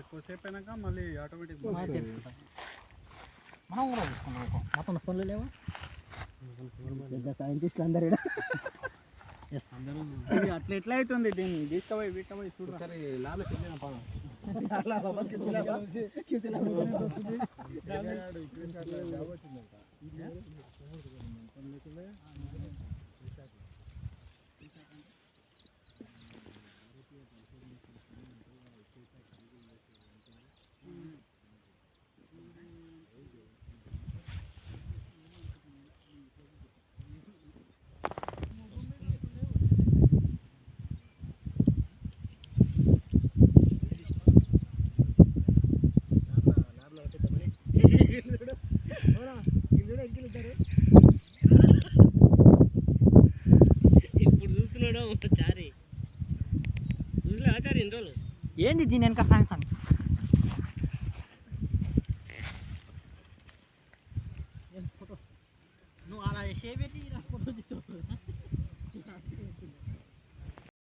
ఎక్కువసేపు అయినాక మళ్ళీ ఆటోమేటిక్ మనం తెలుసుకుంటాం మనం కూడా తీసుకుంటాం మొత్తం ఫోన్లు లేవా? పెద్ద సైంటిస్టులు అందరు అట్లా ఎట్లా అవుతుంది దీన్ని? తీసుకుపోయి వీటపోయి చూడు. ఇప్పుడు చూస్తున్నాడు చారి. చూడలే చారి ఎన్ని రోజులు? ఏంది దీని వెనక సైన్స్ అని నువ్వు అలా షేప్ పెట్టి